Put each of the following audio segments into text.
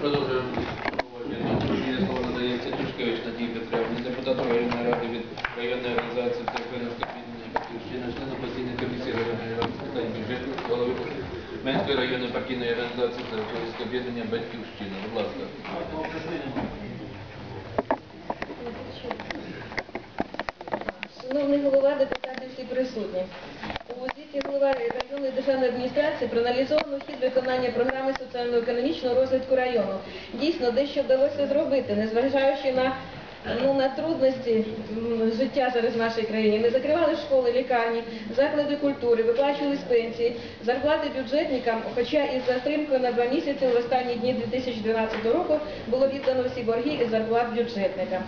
Продовжуємо Запрошення слово надається Тушкевич Надії Петрівні, депутату районної ради від районної організації Всеукраїнського об'єднання Батьківщина, члена постійної комісії районної ради з питань бюджету, голови Менської районної партійної організації Всеукраїнського об'єднання Батьківщина. Будь ласка. Шановний голова, депутати всі присутні. У звіті голова районної державної адміністрації проаналізовано хід виконання програми соціально-економічного розвитку району. Дійсно, дещо вдалося зробити, незважаючи на ну, на трудності життя зараз в нашій країні. Ми закривали школи, лікарні, заклади культури, виплачувались пенсії, зарплати бюджетникам, хоча із затримкою на два місяці в останні дні 2012 року було віддано всі борги із зарплат бюджетникам.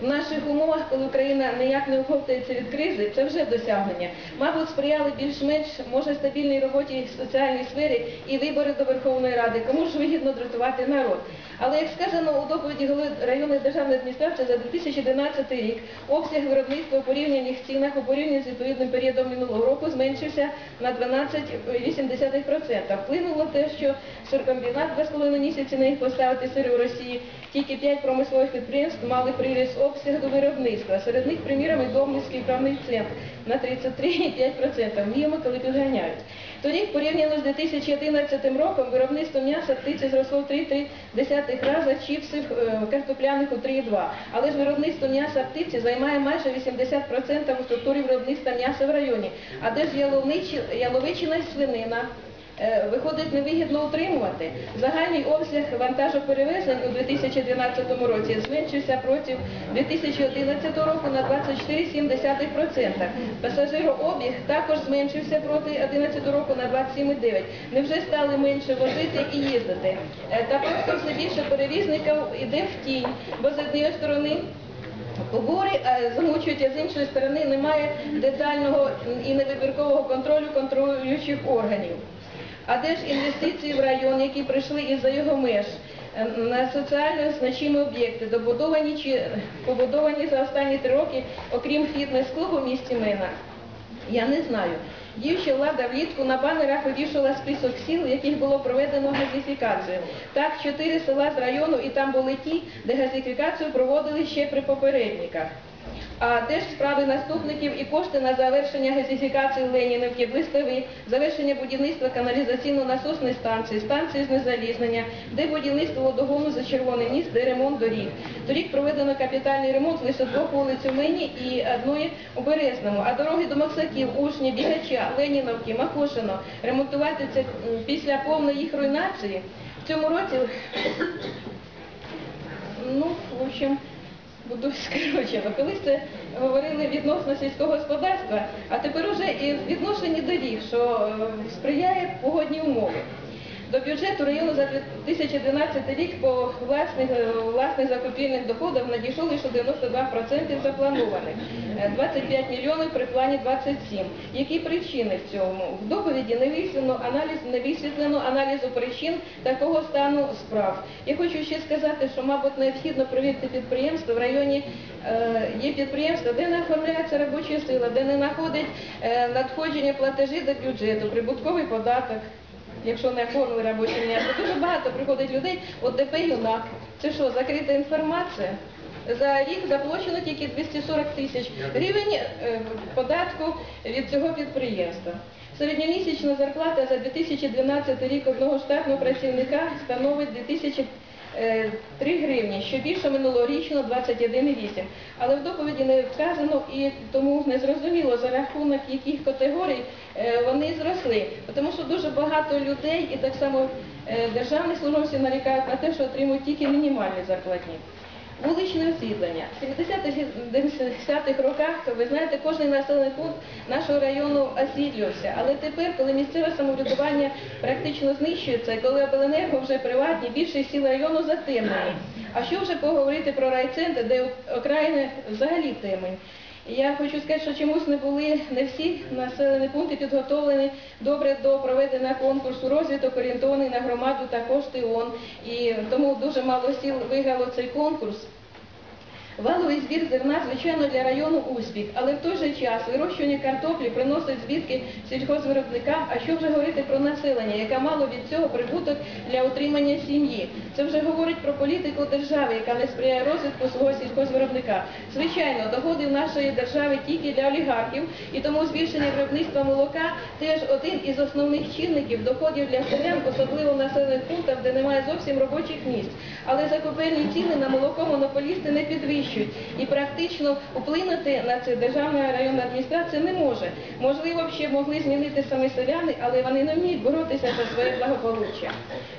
В наших умовах, коли Україна ніяк не оговтується від кризи, це вже досягнення. Мабуть, сприяли більш-менш може стабільній роботі в соціальній сфері і вибори до Верховної Ради. Кому ж вигідно дратувати народ? Але як сказано у доповіді голови районної державної адміністрації за 2011 рік, обсяг виробництва у порівнянних цінах у порівнянні з відповідним періодом минулого року зменшився на 12,8%. Вплинуло те, що сиркомбінат 2,5 місяці не міг поставити сири у Росії. Тільки 5 промислових підприємств мали приріст обсягу виробництва. Серед них, приміром, і Домницький правний центр на 33,5%. Вміємо, коли підганяють. Торік, порівняно з 2011 роком, виробництво м'яса птиці зросло в 3,3 рази, чіпсів е, картопляних у 3,2. Але ж виробництво м'яса птиці займає майже 80% у структурі виробництва м'яса в районі. А де ж яловичина і свинина? Е, Виходить, невигідно утримувати. Загальний обсяг вантажоперевезень у 2012 році зменшився проти 2011 року на 24,7%. Пасажирообіг також зменшився проти 2011 року на 27,9%. Невже стали менше возити і їздити? Е, Та просто все більше перевізників іде в тінь, бо з однієї сторони Побори е, замучують, а з іншої сторони немає детального і невибіркового контролю контролюючих органів. А де ж інвестиції в район, які прийшли із-за його меж, е, на соціально значимі об'єкти, добудовані чи побудовані за останні три роки, окрім фітнес-клубу в місті Мина? Я не знаю. Діюча влада влітку на банерах вивішувала список сіл, яких було проведено газифікацію. Так, чотири села з району, і там були ті, де газифікацію проводили ще при попередниках. А де ж справи наступників і кошти на завершення газифікації Ленінівки, Блистові, завершення будівництва каналізаційно-насосної станції, станції знезалізнення, де будівництво водогону за червоний ніс, де ремонт доріг. Торік проведено капітальний ремонт лише двох вулиць у Мені і одної у Березному. А дороги до Максаків, Ушні, Бігача, Леніновки, Макошино ремонтувати це після повної їх руйнації. В цьому році ну, в общем, буду скорочена. Колись це говорили відносно сільського господарства, а тепер уже і в відношенні доріг, що е, сприяє погодні умови. До бюджету району за 2012 рік по власних, е, власних закупівельних доходах надійшло лише 92% запланованих, Е, 25 мільйонів при плані 27. Які причини в цьому? В доповіді не висвітлено аналіз, не висвітлено аналізу причин такого стану справ. Я хочу ще сказати, що, мабуть, необхідно провірити підприємства. В районі е, є підприємства, де не оформляється робоча сила, де не знаходить е, надходження платежі до бюджету, прибутковий податок якщо не оформили робоче місце. Дуже багато приходить людей, от ДП юнак. Це що, закрита інформація? За рік заплачено тільки 240 тисяч гривень е, податку від цього підприємства. Середньомісячна зарплата за 2012 рік одного штатного працівника становить 2000 е, 3 гривні, що більше минулорічно 21,8. Але в доповіді не вказано і тому не зрозуміло, за рахунок яких категорій е, вони зросли. Тому що дуже багато людей і так само державних службовців службовці нарікають на те, що отримують тільки мінімальні зарплатні. Вуличне освітлення. В 70-х роках, ви знаєте, кожен населений пункт нашого району освітлювався. Але тепер, коли місцеве самоврядування практично знищується, коли обленерго вже приватні, більшість сіл району затемнені. А що вже поговорити про райцентр, де окраїни взагалі темень? Я хочу сказати, що чомусь не були не всі населені пункти підготовлені добре до проведення конкурсу розвиток орієнтований на громаду та кошти ООН. І тому дуже мало сіл виграло цей конкурс. Валовий збір зерна, звичайно, для району успіх, але в той же час вирощування картоплі приносить збитки сільхозвиробникам, а що вже говорити про населення, яке мало від цього прибуток для утримання сім'ї. Це вже говорить про політику держави, яка не сприяє розвитку свого сільхозвиробника. Звичайно, доходи в нашої держави тільки для олігархів, і тому збільшення виробництва молока теж один із основних чинників доходів для селян, особливо в населених пунктах, де немає зовсім робочих місць. Але закупельні ціни на молоко монополісти не підвищують і практично вплинути на це державна районна адміністрація не може. Можливо, ще могли змінити самі селяни, але вони не вміють боротися за своє благополуччя.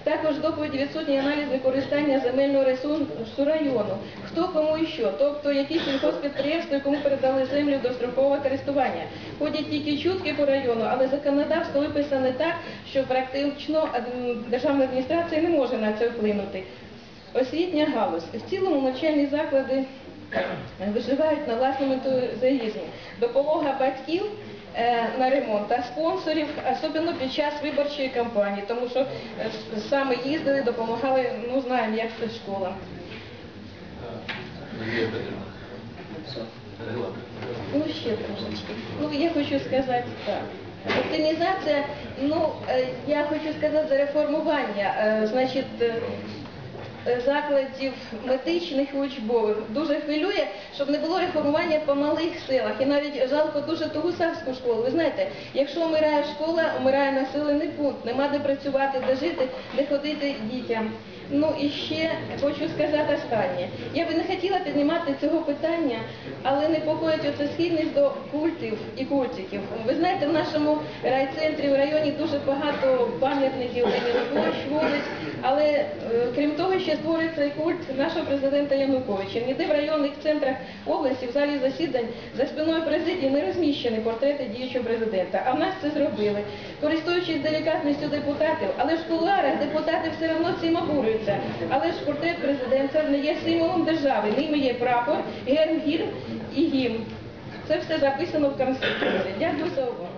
Також доповіді відсутній аналіз використання земельного ресурсу району. Хто кому і що, тобто які сільхозпідприємства, кому передали землю до строкового користування. Ходять тільки чутки по району, але законодавство виписане так, що практично державна адміністрація не може на це вплинути. Освітня галузь. В цілому навчальні заклади виживають на власному ентузіазмі. Допомога батьків е, на ремонт та спонсорів, особливо під час виборчої кампанії, тому що е, саме їздили, допомагали, ну знаємо, як це школа. Ну, ще трошечки. Ну, я хочу сказати так. Оптимізація, ну, е, я хочу сказати за реформування, значить, закладів медичних і учбових. Дуже хвилює, щоб не було реформування по малих селах. І навіть жалко дуже ту гусарську школу. Ви знаєте, якщо вмирає школа, вмирає населений пункт, нема де працювати, де жити, де ходити дітям. Ну і ще хочу сказати останнє. Я би не хотіла піднімати цього питання, але непокоїть оце схильність до культів і культиків. Ви знаєте, в нашому райцентрі, в районі дуже багато пам'ятників площ, вулиць, але е, крім того, ще створюється і культ нашого президента Януковича. Ніде в районних центрах області, в залі засідань, за спиною президії не розміщені портрети діючого президента. А в нас це зробили. Користуючись делікатністю депутатів, але в кулуарах депутати все одно цим обурюються. Але ж портрет президента не є символом держави. Ними є прапор, герб, гір і гімн. Це все записано в Конституції. Дякую за увагу.